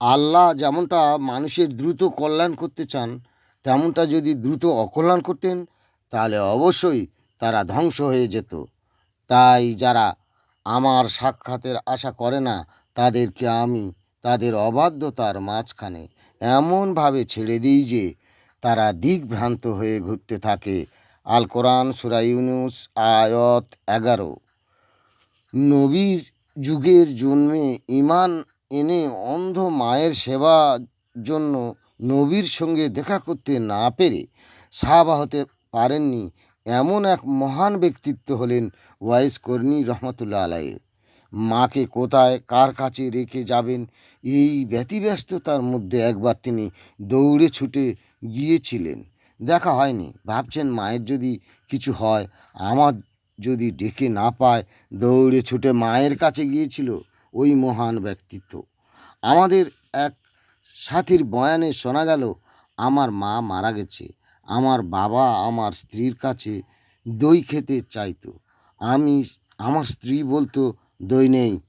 আল্লাহ যেমনটা মানুষের দ্রুত কল্যাণ করতে চান, তেমনটা যদি দ্রুত অকল্যাণ করতেন, তাহলে অবশ্যই তারা ধ্বংস হয়ে যেত। তাই যারা আমার সাক্ষাতের আশা করে না, তাদেরকে আমি তাদের অবাধ্যতার মাঝখানে এমনভাবে ছেড়ে দিই যে, তারা দিকভ্রান্ত হয়ে ঘুরতে থাকে। আল কোরআন, সুরা ইউনুস, আয়ত এগারো। নবীর যুগের জন্মে ইমান এনে অন্ধ মায়ের সেবার জন্য নবীর সঙ্গে দেখা করতে না পেরে সাহাবা হতে পারেননি এমন এক মহান ব্যক্তিত্ব হলেন ওয়াইস কর্ণী রহমতুল্লাহ আলাই মাকে কোথায়, কার কাছে রেখে যাবেন, এই ব্যতিব্যস্ততার মধ্যে একবার তিনি দৌড়ে ছুটে গিয়েছিলেন। দেখা হয়নি। ভাবছেন মায়ের যদি কিছু হয়, আমার যদি ডেকে না পায়, দৌড়ে ছুটে মায়ের কাছে গিয়েছিল। ওই মহান ব্যক্তিত্ব। আমাদের এক সাথীর বয়ানে শোনা গেল, আমার মা মারা গেছে, আমার বাবা আমার স্ত্রীর কাছে দই খেতে চাইতো। আমি, আমার স্ত্রী বলতো, দই নেই।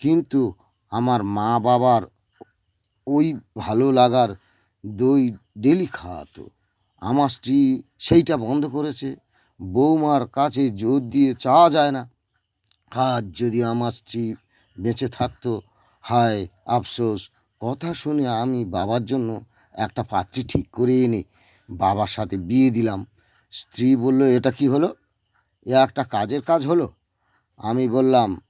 কিন্তু আমার মা বাবার ওই ভালো লাগার দই ডেলি খাওয়াতো। আমার স্ত্রী সেইটা বন্ধ করেছে। বৌমার কাছে জোর দিয়ে চাওয়া যায় না। আজ যদি আমার স্ত্রী বেঁচে থাকতো। হায়, আফসোস। কথা শুনে আমি বাবার জন্য একটা পাত্রী ঠিক করে এনে বাবার সাথে বিয়ে দিলাম। স্ত্রী বলল, এটা কি হলো? এ একটা কাজের কাজ হলো? আমি বললাম,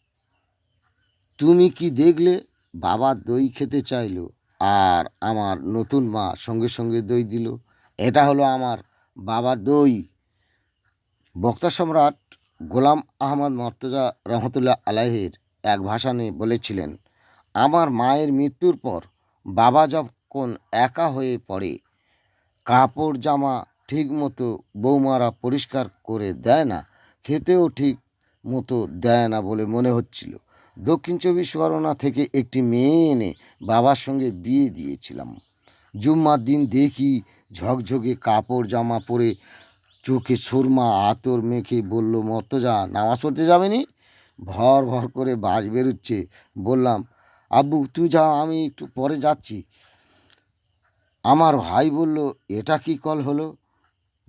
তুমি কি দেখলে? বাবা দই খেতে চাইলো আর আমার নতুন মা সঙ্গে সঙ্গে দই দিল। এটা হলো আমার বাবার দই। বক্তা সম্রাট গোলাম আহমদ মর্তজা রহমতুল্লাহ আলাহের এক ভাষণে বলেছিলেন, আমার মায়ের মৃত্যুর পর বাবা যখন একা হয়ে পড়ে, কাপড় জামা ঠিক মতো বৌমারা পরিষ্কার করে দেয় না, খেতেও ঠিক মতো দেয় না বলে মনে হচ্ছিল। দক্ষিণ চব্বিশ পরগনা থেকে একটি মেয়ে এনে বাবার সঙ্গে বিয়ে দিয়েছিলাম। জুম্মার দিন দেখি ঝকঝকে কাপড় জামা পরে চোখে সুরমা, আতর মেখে বলল, মর্তজা, নামাজ পড়তে যাবেনি ভর ভর করে বাস বেরোচ্ছে। বললাম, আব্বু তুই যা আমি একটু পরে যাচ্ছি। আমার ভাই বলল, এটা কি কল হলো?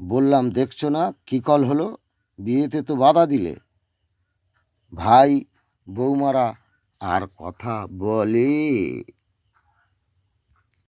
বললাম, দেখছ না, কি কল হলো? বিয়েতে তো বাধা দিলে। ভাই, বৌমারা, আর কথা বলে।